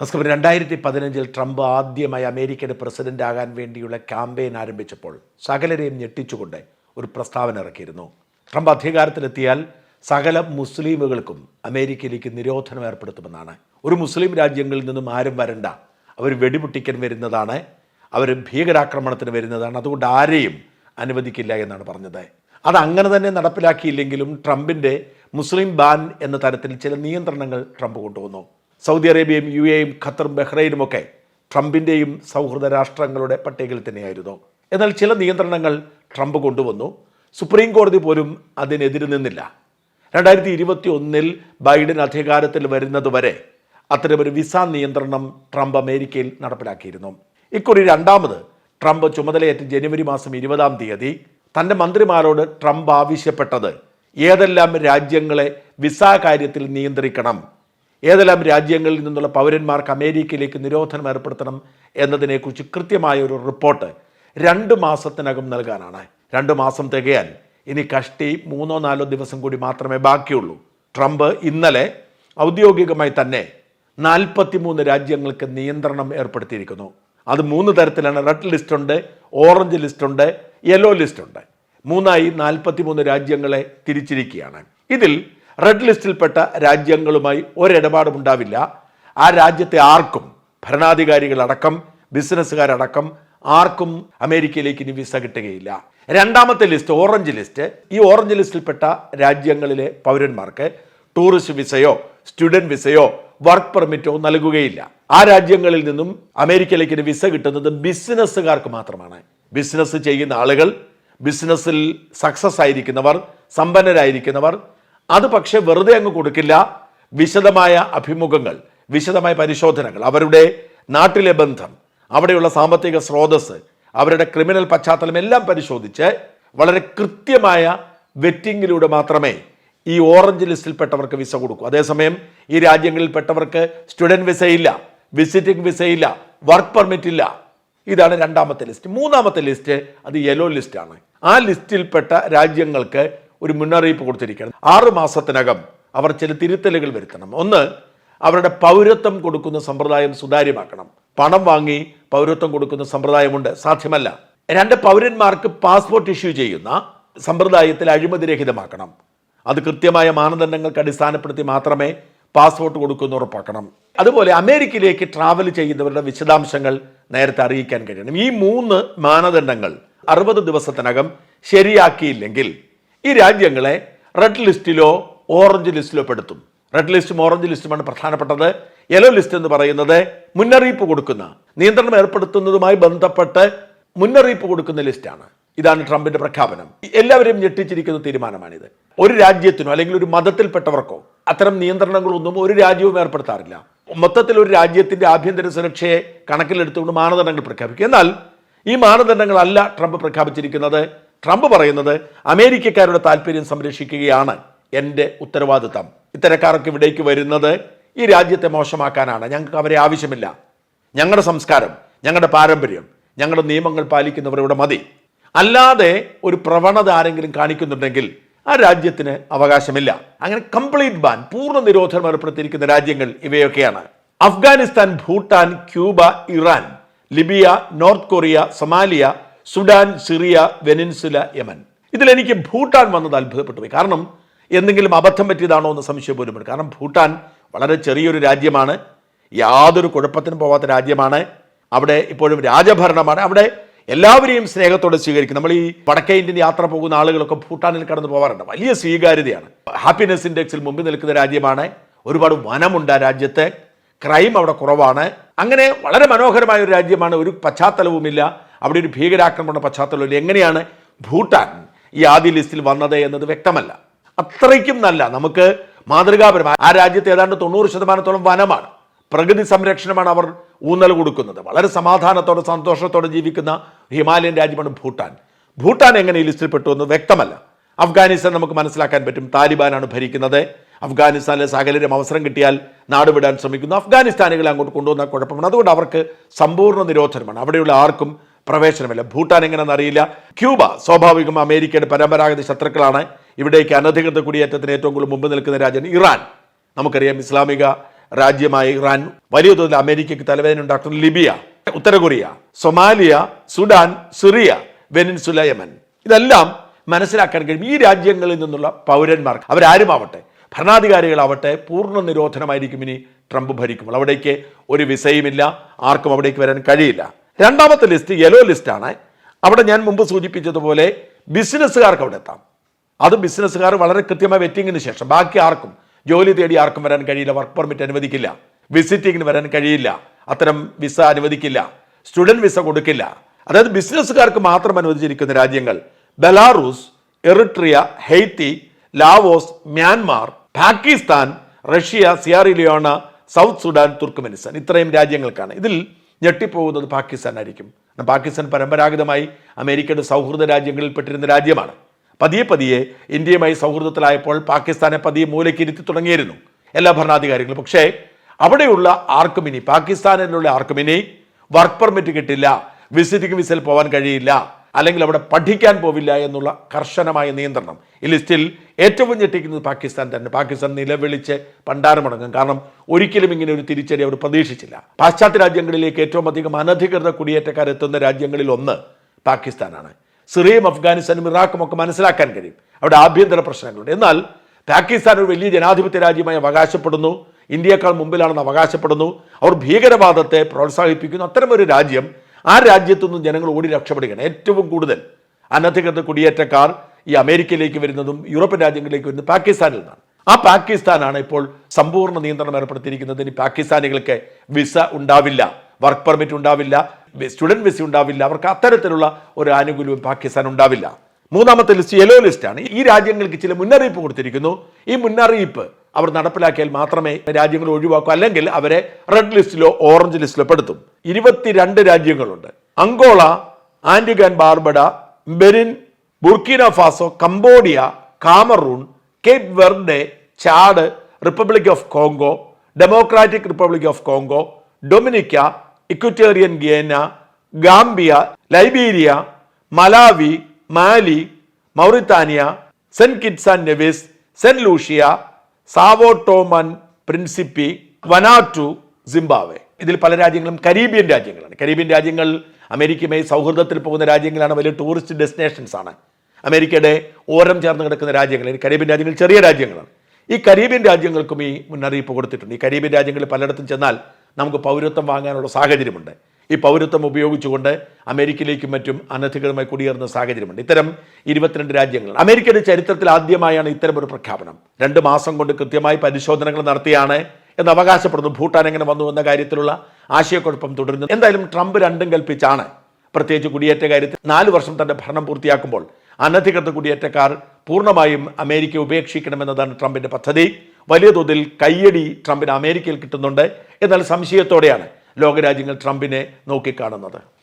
നമസ്കാരം രണ്ടായിരത്തി പതിനഞ്ചിൽ ട്രംപ് ആദ്യമായി അമേരിക്കയുടെ പ്രസിഡന്റ് ആകാൻ വേണ്ടിയുള്ള ക്യാമ്പയിൻ ആരംഭിച്ചപ്പോൾ സകലരെയും ഞെട്ടിച്ചുകൊണ്ട് ഒരു പ്രസ്താവന ഇറക്കിയിരുന്നു. ട്രംപ് അധികാരത്തിലെത്തിയാൽ സകല മുസ്ലിമുകൾക്കും അമേരിക്കയിലേക്ക് നിരോധനം ഏർപ്പെടുത്തുമെന്നാണ്. ഒരു മുസ്ലിം രാജ്യങ്ങളിൽ നിന്നും ആരും വരണ്ട. അവർ വെടിപൊട്ടിക്കാൻ വരുന്നതാണ്. അവർ ഭീകരാക്രമണത്തിന് വരുന്നതാണ്. അതുകൊണ്ട് ആരെയും അനുവദിക്കില്ല എന്നാണ് പറഞ്ഞത്. അത് അങ്ങനെ തന്നെ നടപ്പിലാക്കിയില്ലെങ്കിലും ട്രംപിന്റെ മുസ്ലിം ബാൻ എന്ന തരത്തിൽ ചില നിയന്ത്രണങ്ങൾ ട്രംപ് കൊണ്ടുവന്നു. സൗദി അറേബ്യയും യു എയും ഖത്തറും ബഹ്റൈനും ഒക്കെ ട്രംപിന്റെയും സൗഹൃദ രാഷ്ട്രങ്ങളുടെ പട്ടികയിൽ തന്നെയായിരുന്നു. എന്നാൽ ചില നിയന്ത്രണങ്ങൾ ട്രംപ് കൊണ്ടുവന്നു. സുപ്രീം കോടതി പോലും അതിനെതിര് നിന്നില്ല. രണ്ടായിരത്തി ഇരുപത്തി ഒന്നിൽ ബൈഡൻ അധികാരത്തിൽ വരുന്നതുവരെ അത്തരമൊരു വിസ നിയന്ത്രണം ട്രംപ് അമേരിക്കയിൽ നടപ്പിലാക്കിയിരുന്നു. ഇക്കുറി രണ്ടാമത് ട്രംപ് ചുമതലയേറ്റ് ജനുവരി മാസം ഇരുപതാം തീയതി തന്റെ മന്ത്രിമാരോട് ട്രംപ് ആവശ്യപ്പെട്ടത് ഏതെല്ലാം രാജ്യങ്ങളെ വിസ കാര്യത്തിൽ നിയന്ത്രിക്കണം ഏതെല്ലാം രാജ്യങ്ങളിൽ നിന്നുള്ള പൗരന്മാർക്ക് അമേരിക്കയിലേക്ക് നിരോധനം ഏർപ്പെടുത്തണം എന്നതിനെക്കുറിച്ച് കൃത്യമായ ഒരു റിപ്പോർട്ട് രണ്ട് മാസത്തിനകം നൽകാനാണ്. രണ്ട് മാസം തികയാൻ. ഇനി കഷ്ടി മൂന്നോ നാലോ ദിവസം കൂടി മാത്രമേ ബാക്കിയുള്ളൂ. ട്രംപ് ഇന്നലെ ഔദ്യോഗികമായി തന്നെ നാൽപ്പത്തിമൂന്ന് രാജ്യങ്ങൾക്ക് നിയന്ത്രണം ഏർപ്പെടുത്തിയിരിക്കുന്നു. അത് മൂന്ന് തരത്തിലാണ്. റെഡ് ലിസ്റ്റ് ഉണ്ട് ഓറഞ്ച് ലിസ്റ്റ് ഉണ്ട് യെല്ലോ ലിസ്റ്റ് ഉണ്ട് മൂന്നായി നാൽപ്പത്തിമൂന്ന് രാജ്യങ്ങളെ തിരിച്ചിരിക്കുകയാണ്. ഇതിൽ റെഡ് ലിസ്റ്റിൽപ്പെട്ട രാജ്യങ്ങളുമായി ഒരിടപാടും ഉണ്ടാവില്ല ആ രാജ്യത്തെ ആർക്കും ഭരണാധികാരികളടക്കം ബിസിനസ്സുകാരടക്കം ആർക്കും അമേരിക്കയിലേക്ക് ഇനി വിസ കിട്ടുകയില്ല. രണ്ടാമത്തെ ലിസ്റ്റ് ഓറഞ്ച് ലിസ്റ്റ്. ഈ ഓറഞ്ച് ലിസ്റ്റിൽപ്പെട്ട രാജ്യങ്ങളിലെ പൗരന്മാർക്ക് ടൂറിസ്റ്റ് വിസയോ സ്റ്റുഡന്റ് വിസയോ വർക്ക് പെർമിറ്റോ നൽകുകയില്ല. ആ രാജ്യങ്ങളിൽ നിന്നും അമേരിക്കയിലേക്ക് വിസ കിട്ടുന്നത് ബിസിനസ്സുകാർക്ക് മാത്രമാണ്. ബിസിനസ് ചെയ്യുന്ന ആളുകൾ ബിസിനസ്സിൽ സക്സസ് ആയിരിക്കുന്നവർ സമ്പന്നരായിരിക്കുന്നവർ അത് പക്ഷെ വെറുതെ അങ്ങ് കൊടുക്കില്ല. വിശദമായ അഭിമുഖങ്ങൾ വിശദമായ പരിശോധനകൾ അവരുടെ നാട്ടിലെ ബന്ധം അവിടെയുള്ള സാമ്പത്തിക സ്രോതസ് അവരുടെ ക്രിമിനൽ പശ്ചാത്തലം എല്ലാം പരിശോധിച്ച് വളരെ കൃത്യമായ വെറ്റിങ്ങിലൂടെ മാത്രമേ ഈ ഓറഞ്ച് ലിസ്റ്റിൽപ്പെട്ടവർക്ക് വിസ കൊടുക്കൂ. അതേസമയം ഈ രാജ്യങ്ങളിൽപ്പെട്ടവർക്ക് സ്റ്റുഡന്റ് വിസയില്ല വിസിറ്റിംഗ് വിസയില്ല വർക്ക് പെർമിറ്റ് ഇല്ല ഇതാണ് രണ്ടാമത്തെ ലിസ്റ്റ്. മൂന്നാമത്തെ ലിസ്റ്റ് അത് യെല്ലോ ലിസ്റ്റാണ്. ആ ലിസ്റ്റിൽപ്പെട്ട രാജ്യങ്ങൾക്ക് ഒരു മുന്നറിയിപ്പ് കൊടുത്തിരിക്കുകയാണ്. ആറു മാസത്തിനകം അവർ ചില തിരുത്തലുകൾ വരുത്തണം. ഒന്ന് അവരുടെ പൗരത്വം കൊടുക്കുന്ന സമ്പ്രദായം സുതാര്യമാക്കണം. പണം വാങ്ങി പൗരത്വം കൊടുക്കുന്ന സമ്പ്രദായമുണ്ട്. സാധ്യമല്ല. രണ്ട് പൗരന്മാർക്ക് പാസ്പോർട്ട് ഇഷ്യൂ ചെയ്യുന്ന സമ്പ്രദായത്തിൽ അഴിമതിരഹിതമാക്കണം അത് കൃത്യമായ മാനദണ്ഡങ്ങൾക്ക് അടിസ്ഥാനപ്പെടുത്തി മാത്രമേ പാസ്പോർട്ട് കൊടുക്കുന്ന ഉറപ്പാക്കണം. അതുപോലെ അമേരിക്കയിലേക്ക് ട്രാവൽ ചെയ്യുന്നവരുടെ വിശദാംശങ്ങൾ നേരത്തെ അറിയിക്കാൻ കഴിയണം. ഈ മൂന്ന് മാനദണ്ഡങ്ങൾ അറുപത് ദിവസത്തിനകം ശരിയാക്കിയില്ലെങ്കിൽ ഈ രാജ്യങ്ങളെ റെഡ് ലിസ്റ്റിലോ ഓറഞ്ച് ലിസ്റ്റിലോ പെടുത്തും. റെഡ് ലിസ്റ്റും ഓറഞ്ച് ലിസ്റ്റുമാണ് പ്രധാനപ്പെട്ടത്. യെല്ലോ ലിസ്റ്റ് എന്ന് പറയുന്നത് മുന്നറിയിപ്പ് കൊടുക്കുന്ന നിയന്ത്രണം ഏർപ്പെടുത്തുന്നതുമായി ബന്ധപ്പെട്ട് മുന്നറിയിപ്പ് കൊടുക്കുന്ന ലിസ്റ്റാണ്. ഇതാണ് ട്രംപിന്റെ പ്രഖ്യാപനം. എല്ലാവരെയും ഞെട്ടിച്ചിരിക്കുന്ന തീരുമാനമാണിത്. ഒരു രാജ്യത്തിനോ അല്ലെങ്കിൽ ഒരു മതത്തിൽപ്പെട്ടവർക്കോ അത്തരം നിയന്ത്രണങ്ങളൊന്നും ഒരു രാജ്യവും ഏർപ്പെടുത്താറില്ല. മൊത്തത്തിൽ ഒരു രാജ്യത്തിന്റെ ആഭ്യന്തര സുരക്ഷയെ കണക്കിലെടുത്തുകൊണ്ട് മാനദണ്ഡങ്ങൾ പ്രഖ്യാപിക്കും. എന്നാൽ ഈ മാനദണ്ഡങ്ങളല്ല ട്രംപ് പ്രഖ്യാപിച്ചിരിക്കുന്നത്. ട്രംപ് പറയുന്നത് അമേരിക്കക്കാരുടെ താല്പര്യം സംരക്ഷിക്കുകയാണ് എന്റെ ഉത്തരവാദിത്തം. ഇത്തരക്കാരൊക്കെ ഇവിടേക്ക് വരുന്നത് ഈ രാജ്യത്തെ മോശമാക്കാനാണ്. ഞങ്ങൾക്ക് അവരെ ആവശ്യമില്ല. ഞങ്ങളുടെ സംസ്കാരം ഞങ്ങളുടെ പാരമ്പര്യം ഞങ്ങളുടെ നിയമങ്ങൾ പാലിക്കുന്നവർ ഇവിടെ മതി. അല്ലാതെ ഒരു പ്രവണത ആരെങ്കിലും കാണിക്കുന്നുണ്ടെങ്കിൽ ആ രാജ്യത്തിന് അവകാശമില്ല. അങ്ങനെ കംപ്ലീറ്റ് ബാൻ പൂർണ നിരോധനം ഏർപ്പെടുത്തിയിരിക്കുന്ന രാജ്യങ്ങൾ ഇവയൊക്കെയാണ്. Afghanistan Bhutan Cuba Iran Libya North Korea Somalia Sudan Syria Venezuela Yemen. ഇതിലെനിക്ക് Bhutan വന്നത് അത്ഭുതപ്പെട്ടു പോയി കാരണം എന്തെങ്കിലും അബദ്ധം പറ്റിയതാണോ എന്ന് സംശയം പോലുമുണ്ട് കാരണം ഭൂട്ടാൻ വളരെ ചെറിയൊരു രാജ്യമാണ്. യാതൊരു കുഴപ്പത്തിനും പോവാത്ത രാജ്യമാണ്. അവിടെ ഇപ്പോഴും രാജഭരണമാണ്. അവിടെ എല്ലാവരെയും സ്നേഹത്തോടെ സ്വീകരിക്കും. നമ്മൾ ഈ വടക്കേ ഇന്ത്യൻ യാത്ര പോകുന്ന ആളുകളൊക്കെ ഭൂട്ടാനിൽ കടന്നു പോകാറുണ്ട് വലിയ സ്വീകാര്യതയാണ്. ഹാപ്പിനെസ് ഇൻഡെക്സിൽ മുമ്പിൽ നിൽക്കുന്ന രാജ്യമാണ്. ഒരുപാട് വനമുണ്ട് ആ രാജ്യത്ത്. ക്രൈം അവിടെ കുറവാണ്. അങ്ങനെ വളരെ മനോഹരമായ ഒരു രാജ്യമാണ്. ഒരു പശ്ചാത്തലവുമില്ല. അവിടെ ഒരു ഭീകരാക്രമണ പശ്ചാത്തലത്തിൽ എങ്ങനെയാണ് ഭൂട്ടാൻ ഈ ആദ്യ ലിസ്റ്റിൽ വന്നത് എന്നത് വ്യക്തമല്ല. അത്രയ്ക്കും നല്ല. നമുക്ക് മാതൃകാപരമായ ആ രാജ്യത്ത് ഏതാണ്ട് തൊണ്ണൂറ് ശതമാനത്തോളം വനമാണ്. പ്രകൃതി സംരക്ഷണമാണ് അവർ ഊന്നൽ കൊടുക്കുന്നത്. വളരെ സമാധാനത്തോടെ സന്തോഷത്തോടെ ജീവിക്കുന്ന ഹിമാലയൻ രാജ്യമാണ് ഭൂട്ടാൻ. ഭൂട്ടാൻ എങ്ങനെ ഈ ലിസ്റ്റിൽ പെട്ടു എന്ന് വ്യക്തമല്ല. അഫ്ഗാനിസ്ഥാൻ നമുക്ക് മനസ്സിലാക്കാൻ പറ്റും. താലിബാനാണ് ഭരിക്കുന്നത്. അഫ്ഗാനിസ്ഥാനിലെ സകലരും അവസരം കിട്ടിയാൽ നാടുവിടാൻ ശ്രമിക്കുന്നു. അഫ്ഗാനിസ്ഥാനികളെ അങ്ങോട്ട് കൊണ്ടുവന്ന കുഴപ്പമാണ്. അതുകൊണ്ട് അവർക്ക് സമ്പൂർണ നിരോധനമാണ്. അവിടെയുള്ള ആർക്കും പ്രവേശനമില്ല. ഭൂട്ടാൻ എങ്ങനെയെന്ന് അറിയില്ല. ക്യൂബ സ്വാഭാവികം അമേരിക്കയുടെ പരമ്പരാഗത ശത്രുക്കളാണ്. ഇവിടേക്ക് അനധികൃത കുടിയേറ്റത്തിന് ഏറ്റവും കൂടുതൽ മുമ്പ് നിൽക്കുന്ന രാജ്യം ഇറാൻ. നമുക്കറിയാം ഇസ്ലാമിക രാജ്യമായ ഇറാൻ വലിയ തോതിൽ അമേരിക്കയ്ക്ക് തലവേദന ഉണ്ടാക്കുന്ന ലിബിയ ഉത്തര Korea Somalia Sudan Syria Venezuela Yemen. ഇതെല്ലാം മനസ്സിലാക്കാൻ കഴിയും. ഈ രാജ്യങ്ങളിൽ നിന്നുള്ള പൗരന്മാർ അവരാരുമാവട്ടെ? ഭരണാധികാരികളാവട്ടെ? പൂർണ നിരോധനമായിരിക്കും ഇനി ട്രംപ് ഭരിക്കുമ്പോൾ. അവിടേക്ക് ഒരു വിസയുമില്ല. ആർക്കും അവിടേക്ക് വരാൻ കഴിയില്ല. രണ്ടാമത്തെ ലിസ്റ്റ് യെല്ലോ ലിസ്റ്റാണ്. അവിടെ ഞാൻ മുമ്പ് സൂചിപ്പിച്ചതുപോലെ ബിസിനസ്സുകാർക്ക് അവിടെ എത്താം. അത് ബിസിനസ്സുകാർ വളരെ കൃത്യമായ വെറ്റിങ്ങിന് ശേഷം. ബാക്കി ആർക്കും ജോലി തേടി ആർക്കും വരാൻ കഴിയില്ല. വർക്ക് പെർമിറ്റ് അനുവദിക്കില്ല. വിസിറ്റിങ്ങിന് വരാൻ കഴിയില്ല. അത്തരം വിസ അനുവദിക്കില്ല. സ്റ്റുഡന്റ് വിസ കൊടുക്കില്ല. അതായത് ബിസിനസ്സുകാർക്ക് മാത്രം അനുവദിച്ചിരിക്കുന്ന രാജ്യങ്ങൾ Belarus Eritrea Haiti Laos Myanmar Pakistan Russia Sierra Leone South Sudan Turkmenistan. ഇത്രയും രാജ്യങ്ങൾക്കാണ്. ഇതിൽ ഞെട്ടിപ്പോകുന്നത് പാകിസ്ഥാനായിരിക്കും. പാകിസ്ഥാൻ പരമ്പരാഗതമായി അമേരിക്കയുടെ സൗഹൃദ രാജ്യങ്ങളിൽ പെട്ടിരുന്ന രാജ്യമാണ്. പതിയെ പതിയെ ഇന്ത്യയുമായി സൗഹൃദത്തിലായപ്പോൾ പാകിസ്ഥാനെ പതിയെ മൂലക്കിരുത്തി തുടങ്ങിയിരുന്നു എല്ലാ ഭരണാധികാരികളും. പക്ഷേ അവിടെയുള്ള ആർക്കും ഇനി പാകിസ്ഥാനിലുള്ള ആർക്കും ഇനി വർക്ക് പെർമിറ്റ് കിട്ടില്ല. വിസിറ്റിംഗ് വിസയിൽ പോകാൻ കഴിയില്ല. അല്ലെങ്കിൽ അവിടെ പഠിക്കാൻ പോവില്ല എന്നുള്ള കർശനമായ നിയന്ത്രണം. ഈ ലിസ്റ്റിൽ ഏറ്റവും ഞെട്ടിക്കുന്നത് പാകിസ്ഥാൻ തന്നെ. പാകിസ്ഥാൻ നിലവിളിച്ച് പണ്ടാരമടങ്ങും. കാരണം ഒരിക്കലും ഇങ്ങനെ ഒരു തിരിച്ചടി അവർ പ്രതീക്ഷിച്ചില്ല. പാശ്ചാത്യ രാജ്യങ്ങളിലേക്ക് ഏറ്റവും അധികം അനധികൃത കുടിയേറ്റക്കാരെത്തുന്ന രാജ്യങ്ങളിൽ ഒന്ന് പാകിസ്ഥാനാണ്. സിറിയയും അഫ്ഗാനിസ്ഥാനും ഇറാഖും ഒക്കെ മനസ്സിലാക്കാൻ കഴിയും. അവിടെ ആഭ്യന്തര പ്രശ്നങ്ങളുണ്ട്. എന്നാൽ പാകിസ്ഥാൻ ഒരു വലിയ ജനാധിപത്യ രാജ്യമായി അവകാശപ്പെടുന്നു. ഇന്ത്യയേക്കാൾ മുമ്പിലാണെന്ന് അവകാശപ്പെടുന്നു. അവർ ഭീകരവാദത്തെ പ്രോത്സാഹിപ്പിക്കുന്നു. അത്തരമൊരു രാജ്യം ആ രാജ്യത്തു നിന്നും ജനങ്ങൾ ഓടി രക്ഷപ്പെടുകയാണ്. ഏറ്റവും കൂടുതൽ അനധികൃത കുടിയേറ്റക്കാർ ഈ അമേരിക്കയിലേക്ക് വരുന്നതും യൂറോപ്യൻ രാജ്യങ്ങളിലേക്ക് വരുന്നതും പാകിസ്ഥാനിൽ നിന്നാണ്. ആ പാകിസ്ഥാനാണ് ഇപ്പോൾ സമ്പൂർണ നിയന്ത്രണം ഏർപ്പെടുത്തിയിരിക്കുന്നത്. ഇനി പാകിസ്ഥാനികൾക്ക് വിസ ഉണ്ടാവില്ല വർക്ക് പെർമിറ്റ് ഉണ്ടാവില്ല സ്റ്റുഡന്റ് വിസ ഉണ്ടാവില്ല അവർക്ക് അത്തരത്തിലുള്ള ഒരു ആനുകൂല്യവും പാകിസ്ഥാൻ ഉണ്ടാവില്ല. മൂന്നാമത്തെ ലിസ്റ്റ് യെല്ലോ ലിസ്റ്റാണ്. ഈ രാജ്യങ്ങൾക്ക് ചില മുന്നറിയിപ്പ് കൊടുത്തിരിക്കുന്നു. ഈ മുന്നറിയിപ്പ് അവർ നടപ്പിലാക്കിയാൽ മാത്രമേ രാജ്യങ്ങൾ ഒഴിവാക്കൂ. അല്ലെങ്കിൽ അവരെ റെഡ് ലിസ്റ്റിലോ ഓറഞ്ച് ലിസ്റ്റിലോ പെടുത്തും. ഇരുപത്തിരണ്ട് രാജ്യങ്ങളുണ്ട്. Angola Antigua Barbuda Benin Burkina Faso Cambodia Cameroon Cape Verde Chad Republic of Congo Democratic Republic of Congo Dominica Equatorial Guinea Gambia Liberia Malawi Mali Mauritania Saint Kitts and Nevis Saint Lucia Sao Tome Principe Vanuatu Zimbabwe ഇതിൽ പല രാജ്യങ്ങളും Caribbean രാജ്യങ്ങളാണ്. Caribbean രാജ്യങ്ങൾ അമേരിക്കയുമായി സൗഹൃദത്തിൽ പോകുന്ന രാജ്യങ്ങളാണ് വലിയ tourist destinations ആണ്. അമേരിക്കയുടെ ഓരം ചേർന്ന് കിടക്കുന്ന രാജ്യങ്ങൾ കരീബിയൻ രാജ്യങ്ങൾ ചെറിയ രാജ്യങ്ങളാണ്. ഈ കരീബിയൻ രാജ്യങ്ങൾക്കും ഈ മുന്നറിയിപ്പ് കൊടുത്തിട്ടുണ്ട്. ഈ കരീബിയൻ രാജ്യങ്ങളിൽ പലയിടത്തും ചെന്നാൽ നമുക്ക് പൗരത്വം വാങ്ങാനുള്ള സാഹചര്യമുണ്ട്. ഈ പൗരത്വം ഉപയോഗിച്ചുകൊണ്ട് അമേരിക്കയിലേക്കും മറ്റും അനധികൃതമായി കുടിയേറുന്ന സാഹചര്യമുണ്ട്. ഇത്തരം ഇരുപത്തിരണ്ട് രാജ്യങ്ങൾ. അമേരിക്കയുടെ ചരിത്രത്തിൽ ആദ്യമായാണ് ഇത്തരം ഒരു പ്രഖ്യാപനം. രണ്ട് മാസം കൊണ്ട് കൃത്യമായി പരിശോധനകൾ നടത്തിയാണ് എന്ന് അവകാശപ്പെടുന്നു. ഭൂട്ടാൻ എങ്ങനെ വന്നു എന്ന കാര്യത്തിലുള്ള ആശയക്കുഴപ്പം തുടരുന്നു. എന്തായാലും ട്രംപ് രണ്ടും കൽപ്പിച്ചാണ് പ്രത്യേകിച്ച് കുടിയേറ്റ കാര്യത്തിൽ. നാല് വർഷം തന്റെ ഭരണം പൂർത്തിയാക്കുമ്പോൾ അനധികൃത കുടിയേറ്റക്കാർ പൂർണമായും അമേരിക്ക ഉപേക്ഷിക്കണമെന്നതാണ് ട്രംപിന്റെ പദ്ധതി. വലിയ തോതിൽ കയ്യടി ട്രംപിന് അമേരിക്കയിൽ കിട്ടുന്നുണ്ട് എന്നാൽ സംശയത്തോടെയാണ് ലോകരാജ്യങ്ങൾ ട്രംപിനെ നോക്കിക്കാണുന്നത്.